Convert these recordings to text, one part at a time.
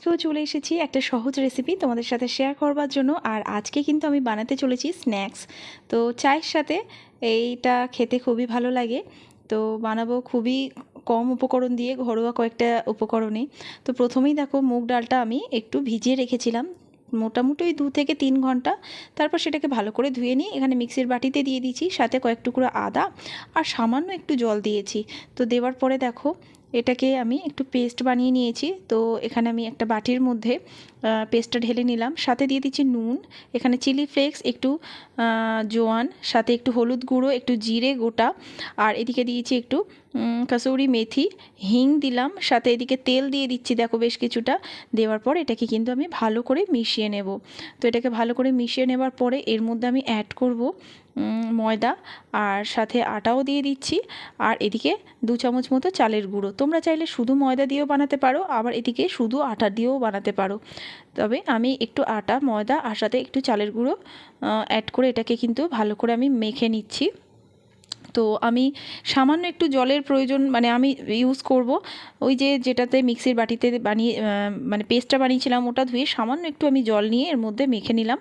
আজকেও চলে এসেছি একটা সহজ রেসিপি তোমাদের সাথে শেয়ার করবার জন্য। আর আজকে কিন্তু আমি বানাতে চলেছি স্ন্যাক্স তো চায়ের সাথে এইটা খেতে খুবই ভালো লাগে। তো বানাবো খুবই কম উপকরণ দিয়ে, ঘরোয়া কয়েকটা উপকরণে। তো প্রথমেই দেখো, মুগ ডালটা আমি একটু ভিজিয়ে রেখেছিলাম। মোটামুটি ওই দু থেকে তিন ঘণ্টা। তারপর সেটাকে ভালো করে ধুয়ে নিয়ে এখানে মিক্সির বাটিতে দিয়ে দিয়েছি। সাথে কয়েক টুকরো আদা আর সামান্য একটু জল দিয়েছি। তো দেওয়ার পরে দেখো এটাকে আমি একটু পেস্ট বানিয়ে নিয়েছি। তো এখানে আমি একটা বাটির মধ্যে পেস্টটা ঢেলে নিলাম। সাথে দিয়ে দিচ্ছি নুন, এখানে চিলি ফ্লেক্স একটু জোয়ান, সাথে একটু হলুদ গুঁড়ো, একটু জিরে গোটা, আর এদিকে দিয়েছি একটু কাসৌরি মেথি, হিং দিলাম, সাথে এদিকে তেল দিয়ে দিচ্ছি, দেখো বেশ কিছুটা, দেওয়ার পর এটাকে কিন্তু আমি ভালো করে মিশিয়ে নেব। তো এটাকে ভালো করে মিশিয়ে নেবার পরে এর মধ্যে আমি অ্যাড করব ময়দা, আর সাথে আটাও দিয়ে দিচ্ছি, আর এদিকে দু চামচ মতো চালের গুঁড়ো। তোমরা চাইলে শুধু ময়দা দিয়েও বানাতে পারো, আবার এদিকে শুধু আটা দিয়েও বানাতে পারো। তবে আমি একটু আটা, ময়দা আর সাথে একটু চালের গুঁড়ো অ্যাড করে এটাকে কিন্তু ভালো করে আমি মেখে নিচ্ছি। তো আমি সামান্য একটু জলের প্রয়োজন মানে আমি ইউজ করব। ওই যে যেটাতে মিক্সির বাটিতে বানিয়ে মানে পেস্টটা বানিয়েছিলাম, ওটা ধুয়ে সামান্য একটু আমি জল নিয়ে এর মধ্যে মেখে নিলাম।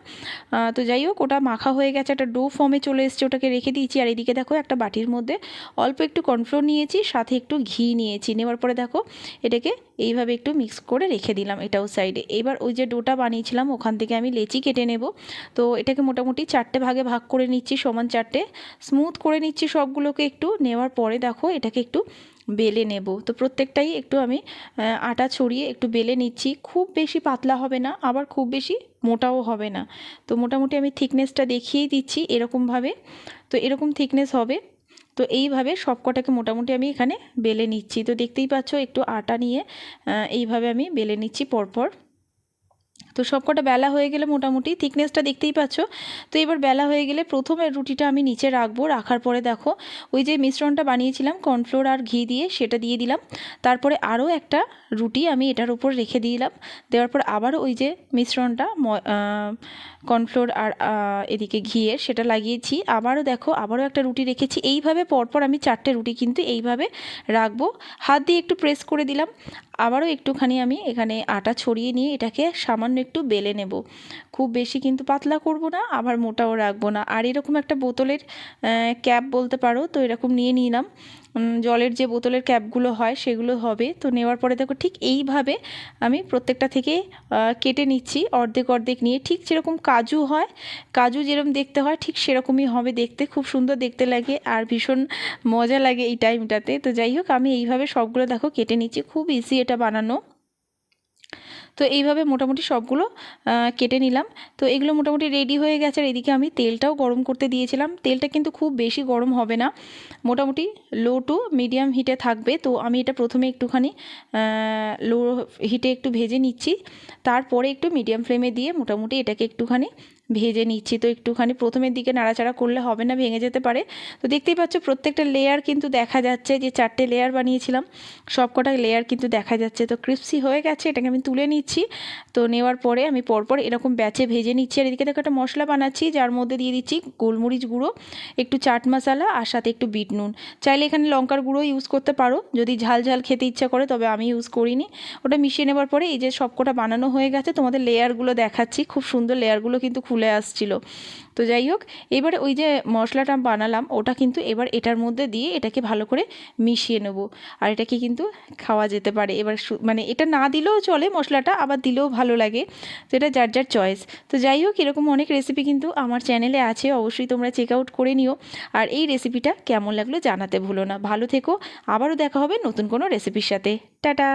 তো যাই হোক, ওটা মাখা হয়ে গেছে, একটা ডো ফর্মে চলে এসছে, ওটাকে রেখে দিয়েছি। আর এদিকে দেখো, একটা বাটির মধ্যে অল্প একটু কর্নফ্লোর নিয়েছি, সাথে একটু ঘি নিয়েছি। নেওয়ার পরে দেখো, এটাকে এইভাবে একটু মিক্স করে রেখে দিলাম এটাও সাইডে এবার ওই যে ডোটা বানিয়েছিলাম, ওখান থেকে আমি লেচি কেটে নেব। তো এটাকে মোটামুটি চারটে ভাগে ভাগ করে নিচ্ছি, সমান চারটে। স্মুথ করে নিচ্ছি সবগুলোকে একটু নেওয়ার পরে দেখো এটাকে একটু বেলে নেব। তো প্রত্যেকটাই একটু আমি আটা ছড়িয়ে একটু বেলে নিচ্ছি। খুব বেশি পাতলা হবে না, আবার খুব বেশি মোটাও হবে না। তো মোটামুটি আমি থিকনেসটা দেখিয়েই দিচ্ছি এরকমভাবে। তো এরকম থিকনেস হবে। তো এইভাবে সব কটাকে মোটামুটি আমি এখানে বেলে নিচ্ছি। তো দেখতেই পাচ্ছ একটু আটা নিয়ে এইভাবে আমি বেলে নিচ্ছি পরপর। তো সবকটা বেলা হয়ে গেলে মোটামুটি থিকনেসটা দেখতেই পাচ্ছ। তো এবার বেলা হয়ে গেলে প্রথমে রুটিটা আমি নিচে রাখব, রাখার পরে দেখো ওই যে মিশ্রণটা বানিয়েছিলাম কর্নফ্লোর আর ঘি দিয়ে সেটা দিয়ে দিলাম। তারপরে আরও একটা রুটি আমি এটার উপর রেখে দিলাম। দেওয়ার পর আবার ওই যে মিশ্রণটা কর্নফ্লোর আর এদিকে ঘিয়ের সেটা লাগিয়েছি। আবারও দেখো আবারও একটা রুটি রেখেছি। এইভাবে পরপর আমি চারটে রুটি কিন্তু এইভাবে রাখব। হাত দিয়ে একটু প্রেস করে দিলাম। আবারও একটুখানি আমি এখানে আটা ছড়িয়ে নিয়ে এটাকে সামান্য একটু বেলে নেব। খুব বেশি কিন্তু পাতলা করব না, আবার মোটাও রাখব না। আর এরকম একটা বোতলের ক্যাপ বলতে পারো, তো এরকম নিয়ে নিলাম। জলের যে বোতলের ক্যাপগুলো হয় সেগুলো হবে। তো নেওয়ার পরে দেখো ঠিক এইভাবে আমি প্রত্যেকটা থেকে কেটে নিচ্ছি। অর্ধেক অর্ধেক নিয়ে ঠিক যেরকম কাজু হয়, কাজু যেরকম দেখতে হয় ঠিক সেরকমই হবে দেখতে। খুব সুন্দর দেখতে লাগে আর ভীষণ মজা লাগে এই টাইমটাতে তো যাই হোক, আমি এইভাবে সবগুলো দেখো কেটে নিচ্ছি। খুব ইজি এটা বানানো। তো এইভাবে মোটামুটি সবগুলো কেটে নিলাম। তো এগুলো মোটামুটি রেডি হয়ে গেছে আর এদিকে আমি তেলটাও গরম করতে দিয়েছিলাম। তেলটা কিন্তু খুব বেশি গরম হবে না। মোটামুটি লো টু মিডিয়াম হিটে থাকবে। তো আমি এটা প্রথমে একটুখানি লো হিটে একটু ভেজে নিচ্ছি। তারপরে একটু মিডিয়াম ফ্লেমে দিয়ে মোটামুটি এটাকে একটুখানি ভেজে নিচ্ছি। তো একটুখানি প্রথমের দিকে নাড়াচাড়া করলে হবে না, ভেঙে যেতে পারে। তো দেখতেই পাচ্ছ প্রত্যেকটা লেয়ার কিন্তু দেখা যাচ্ছে যে চারটে লেয়ার বানিয়েছিলাম। সব কটা লেয়ার কিন্তু দেখা যাচ্ছে। তো ক্রিপসি হয়ে গেছে, এটাকে আমি তুলে নিচ্ছি। তো নেওয়ার পরে আমি পরপর এরকম ব্যাচে ভেজে নিচ্ছি। আর এদিকে দেখো একটা মশলা বানাচ্ছি, যার মধ্যে দিয়ে দিচ্ছি গোলমরিচ গুঁড়ো, একটু চাট মশলা আর সাথে একটু বিট নুন। চাইলে এখানে লঙ্কার গুঁড়ো ইউজ করতে পারো। যদি ঝাল ঝাল খেতে ইচ্ছা করে, তবে আমি ইউজ করিনি। ওটা মিশিয়ে নেবার পরে এই যে সবকটা বানানো হয়ে গেছে, তোমাদের লেয়ারগুলো দেখাচ্ছি। খুব সুন্দর লেয়ারগুলো কিন্তু খুলে আসছিল। তো যাই হোক, এবারে ওই যে মশলাটা বানালাম, ওটা কিন্তু এবার এটার মধ্যে দিয়ে এটাকে ভালো করে মিশিয়ে নেব। আর এটাকে কিন্তু খাওয়া যেতে পারে। এবার মানে এটা না দিলেও চলে মশলাটা, আবার দিলেও ভালো লাগে। তো এটা যার যার চয়েস। তো যাই হোক, এরকম অনেক রেসিপি কিন্তু আমার চ্যানেলে আছে, অবশ্যই তোমরা চেক আউট করে নিও। আর এই রেসিপিটা কেমন লাগল জানাতে ভুলো না। ভালো থেকো, আবারও দেখা হবে নতুন কোনো রেসিপির সাথে। টাটা!